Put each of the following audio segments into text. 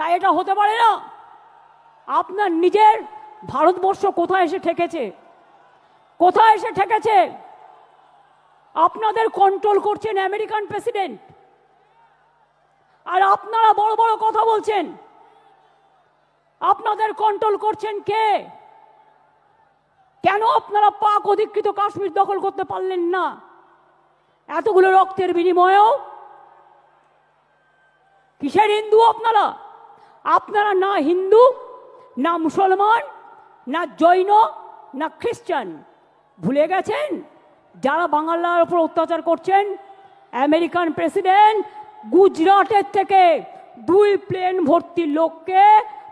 তাই এটা হতে পারে না। আপনার নিজের ভারতবর্ষ কোথায় এসে ঠেকেছে? কোথায় এসে ঠেকেছে? আপনাদের কন্ট্রোল করছেন আমেরিকান প্রেসিডেন্ট আর আপনারা বড় বড় কথা বলছেন। আপনাদের কন্ট্রোল করছেন কে? কেন আপনারা পাক অধিকৃত কাশ্মীর দখল করতে পারলেন না? এতগুলো রক্তের বিনিময়েও? কিসের হিন্দু আপনারা? আপনারা না হিন্দু, না মুসলমান, না জৈন, না খ্রিস্টান। ভুলে গেছেন? যারা বাংলার উপর অত্যাচার করছেন, আমেরিকান প্রেসিডেন্ট গুজরাটের থেকে দুই প্লেন ভর্তি লোককে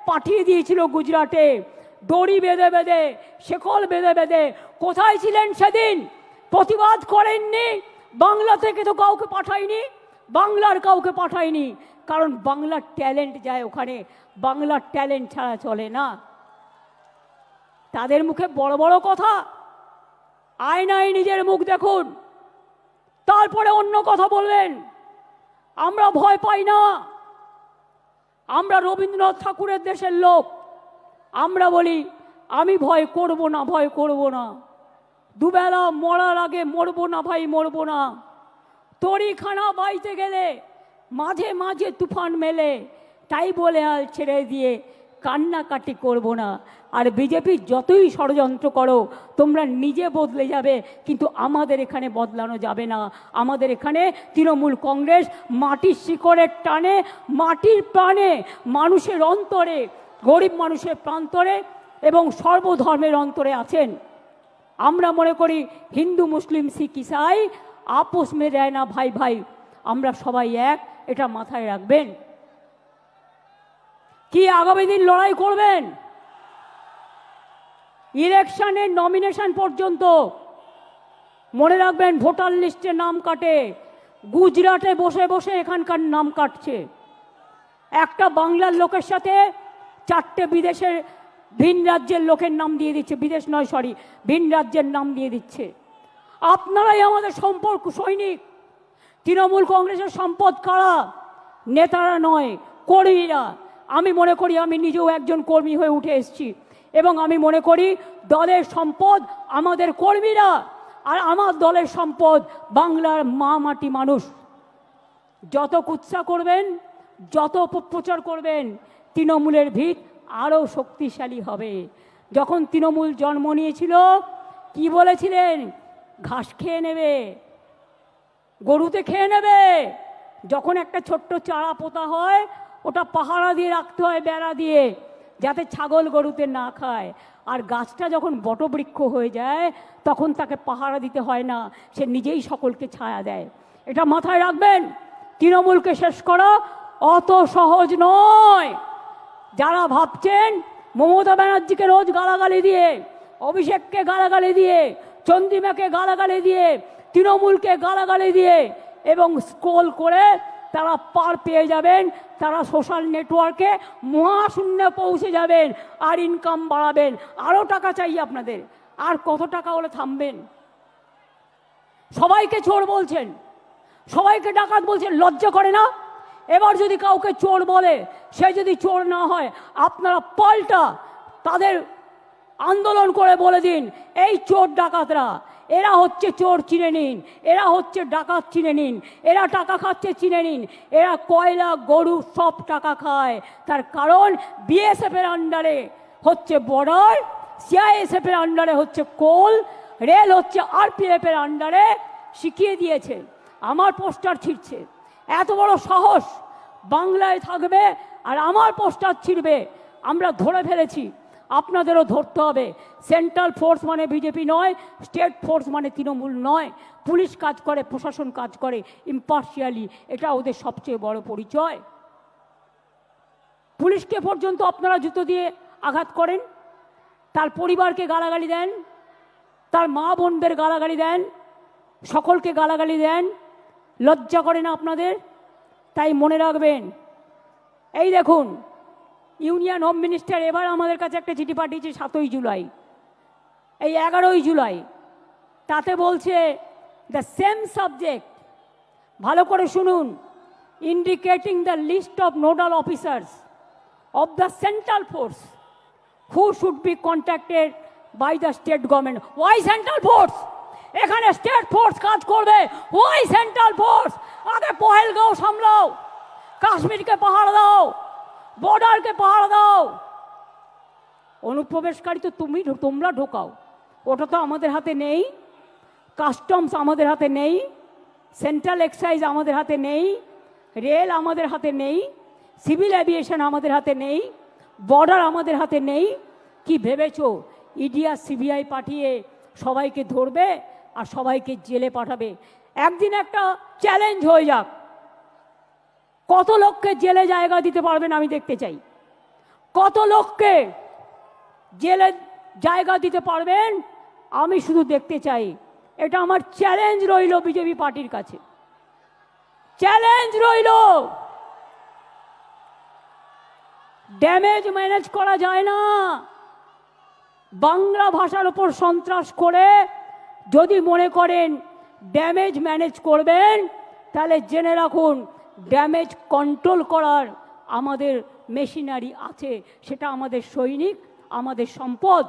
পাঠিয়ে দিয়েছিল গুজরাটে। দড়ি বেঁধে বেঁধে, শেকল বেঁধে বেঁধে। কোথায় ছিলেন সেদিন? প্রতিবাদ করেননি? বাংলা থেকে তো কাউকে পাঠায়নি? বাংলার কাউকে পাঠায়নি? কারণ বাংলার ট্যালেন্ট যায় ওখানে। বাংলার ট্যালেন্ট ছাড়া চলে না। তাদের মুখে বড় বড় কথা। আয়নায় নিজের মুখ দেখুন। তারপরে অন্য কথা বলবেন। আমরা ভয় পাই না। আমরা রবীন্দ্রনাথ ঠাকুরের দেশের লোক। আমরা বলি, আমি ভয় করব না, ভয় করব না। দুবেলা মরার আগে মরবো না ভাই, মরবো না। তরিখানা বাইতে গেলে মাঝে মাঝে তুফান মেলে, তাই বলে আল ছেড়ে দিয়ে কান্নাকাটি করব না। আর বিজেপি যতই ষড়যন্ত্র করো, তোমরা নিজে বদলে যাবে, কিন্তু আমাদের এখানে বদলানো যাবে না। আমাদের এখানে তৃণমূল কংগ্রেস মাটির শিকড়ের টানে, মাটির প্রাণে মানুষের অন্তরে, গরিব মানুষের প্রান্তরে এবং সর্বধর্মের অন্তরে আছেন। আমরা মনে করি হিন্দু, মুসলিম, শিখ, ইসাই, আপোষ মে দেয় না ভাই ভাই। আমরা সবাই এক, এটা মাথায় রাখবেন। কি আগামী দিন লড়াই করবেন? ইলেকশনের নমিনেশন পর্যন্ত মনে রাখবেন ভোটার লিস্টে নাম কাটে, গুজরাটে বসে বসে এখানকার নাম কাটছে। একটা বাংলার লোকের সাথে চারটে বিদেশের ভিন রাজ্যের লোকের নাম দিয়ে দিচ্ছে, বিদেশ নয় সরি ভিন রাজ্যের নাম দিয়ে দিচ্ছে। আপনারাই আমাদের সম্পর্ক সৈনিক। তৃণমূল কংগ্রেসের সম্পদ কারা? নেতারা নয়, কর্মীরা। আমি মনে করি আমি নিজেও একজন কর্মী হয়ে উঠে এসেছি। এবং আমি মনে করি দলের সম্পদ আমাদের কর্মীরা। আর আমার দলের সম্পদ বাংলার মা মাটি মানুষ। যত কুৎসা করবেন, যত অপপ্রচার করবেন, তৃণমূলের ভিত আরও শক্তিশালী হবে। যখন তৃণমূল জন্ম নিয়েছিল, কি বলেছিলেন? ঘাস খেয়ে নেবে। গরুতে খেয়ে নেবে। যখন একটা ছোট্ট চারা পোতা হয়, ওটা পাহারা দিয়ে রাখতে হয় বেড়া দিয়ে, যাতে ছাগল গরুতে না খায়। আর গাছটা যখন বটবৃক্ষ হয়ে যায়, তখন তাকে পাহারা দিতে হয় না, সে নিজেই সকলকে ছায়া দেয়। এটা মাথায় রাখবেন, তৃণমূলকে শেষ করা, অত সহজ নয়। যারা ভাবছেন মমতা ব্যানার্জিকে রোজ গালাগালি দিয়ে, অভিষেককে গালাগালি দিয়ে, চন্দ্রিমাকে গালাগালি দিয়ে তৃণমূলকে গালাগালি দিয়ে এবং স্ক্রোল করে তারা পার পেয়ে যাবেন, তারা সোশ্যাল নেটওয়ার্কে মহাশূন্যে পৌঁছে যাবেন আর ইনকাম বাড়াবেন। আরও টাকা চাই আপনাদের। আর কত টাকা হলে থামবেন? সবাইকে চোর বলছেন। সবাইকে ডাকাত বলছেন, লজ্জা করে না? এবার যদি কাউকে চোর বলে, সে যদি চোর না হয়, আপনারা পাল্টা তাদের আন্দোলন করে বলে দিন, এই চোর ডাকাতরা। এরা হচ্ছে চোর চিনে নিন, এরা হচ্ছে ডাকাত চিনে নিন, এরা টাকা খাচ্ছে চিনে নিন, এরা কয়লা, গরু সব টাকা খায়। তার কারণ বিএসএফের আন্ডারে হচ্ছে বর্ডার, সিআইএসএফের আন্ডারে হচ্ছে কোল, রেল হচ্ছে আরপিএফের আন্ডারে শিখিয়ে দিয়েছে। আমার পোস্টার ছিঁড়ছে। এত বড় সাহস বাংলায় থাকবে আর আমার পোস্টার ছিঁড়বে। আমরা ধরে ফেলেছি। আপনাদেরও ধরতে হবে। সেন্ট্রাল ফোর্স মানে বিজেপি নয় স্টেট ফোর্স মানে তৃণমূল নয়। পুলিশ কাজ করে, প্রশাসন কাজ করে ইম্পার্শিয়ালি এটা ওদের সবচেয়ে বড় পরিচয়। পুলিশকে পর্যন্ত আপনারা জুতো দিয়ে আঘাত করেন, তার পরিবারকে গালাগালি দেন, তার মা বোনদের গালাগালি দেন, সকলকে গালাগালি দেন, লজ্জা করে না আপনাদের? তাই মনে রাখবেন। এই দেখুন ইউনিয়ন হোম মিনিস্টার এবার আমাদের কাছে একটা চিঠি পাঠিয়েছে সাতই জুলাই, এই এগারোই জুলাই। তাতে বলছে দ্য সেম সাবজেক্ট ভালো করে শুনুন indicating the list of nodal officers of the central force who should be contacted by the state government why central force এখানে স্টেট ফোর্স কাজ করবে। ওয়াই সেন্ট্রাল ফোর্স আগে পহেলগাঁও সামলাও, কাশ্মীরকে পাহাড় দাও। বর্ডারকে পাহাড় দাও। অনুপ্রবেশকারী তো তুমি তোমরা ঢোকাও। ওটা তো আমাদের হাতে নেই। কাস্টমস আমাদের হাতে নেই। সেন্ট্রাল এক্সাইজ আমাদের হাতে নেই। রেল আমাদের হাতে নেই। সিভিল অ্যাভিয়েশন আমাদের হাতে নেই। বর্ডার আমাদের হাতে নেই। কি ভেবেছো? ইডিয়া সিবিআই পাঠিয়ে সবাইকে ধরবে আর সবাইকে জেলে পাঠাবে। একদিন একটা চ্যালেঞ্জ হয়ে যাক। কত লোককে জেলে জায়গা দিতে পারবেন আমি দেখতে চাই। কত লোককে জেলে জায়গা দিতে পারবেন আমি শুধু দেখতে চাই। এটা আমার চ্যালেঞ্জ রইল বিজেপি পার্টির কাছে। চ্যালেঞ্জ রইল। ড্যামেজ ম্যানেজ করা যায় না। বাংলা ভাষার ওপর সন্ত্রাস করে যদি মনে করেন ড্যামেজ ম্যানেজ করবেন, তাহলে জেনে রাখুন ড্যামেজ কন্ট্রোল করার আমাদের মেশিনারি আছে। সেটা আমাদের সৈনিক আমাদের সম্পদ।